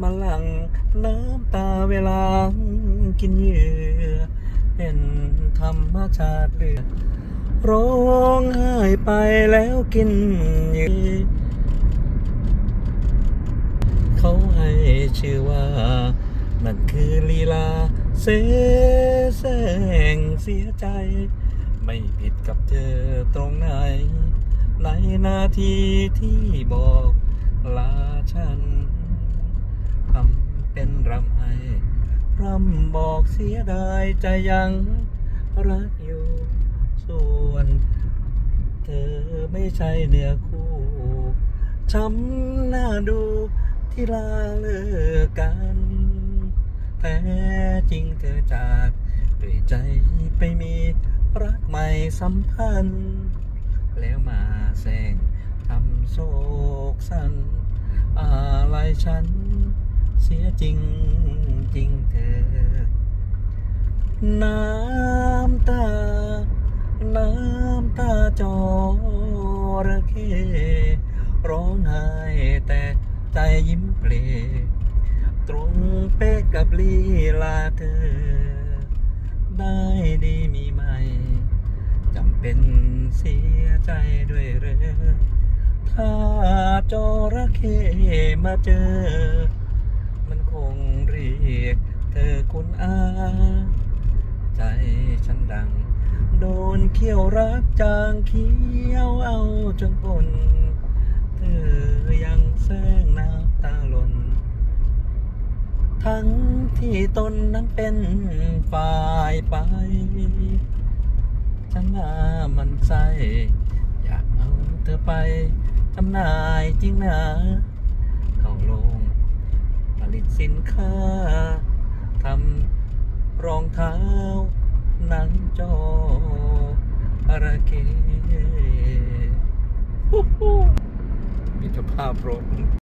มาหลังน้ำตาเวลากินเหยื่อเป็นธรรมชาติเลือร้องไห้ไปแล้วกินเหยื่อเขาให้ชื่อว่า นั่นคือลีลา เสแสร้งเสียใจ ไม่ผิดกับเธอตรงไหน ในนาทีที่บอก ลาฉันทำเป็นรำไห้รำบอกเสียดายใจยังรักอยู่ส่วน เธอไม่ใช่เนื้อคู่ช้ำหน้าดูที่ลาเลิกกันแต่จริงเธอจากด้วยใจไปมีรักใหม่สัมพันธ์ แล้วมาแซง ทำโศกสันอะไรฉัน เสียจริงจริงเธอ น้ำตา น้ำตาจอระเข้ร้องไห้แต่ใจยิ้มเปลตรงเป๊กกับลีลาเธอ ได้ดีมีไหมจำเป็นเสียใจด้วยเหรอ ถ้าจระเข้มาเจอ มันคงเรียกเธอคุณอา ใจฉันดัง โดนเขี้ยวรักจางเขี้ยวเอาจนปนเธอยังแซงน้ำตาหล่นทั้งที่ตนนั้นเป็นฝ่ายไป ฉันน่ามันใจอยากเอาเธอไป ทำนายจริงนะเข้าลงผลิตสินค้าทำรองเท้าหนังจออาราเกะมิตรภาพรถ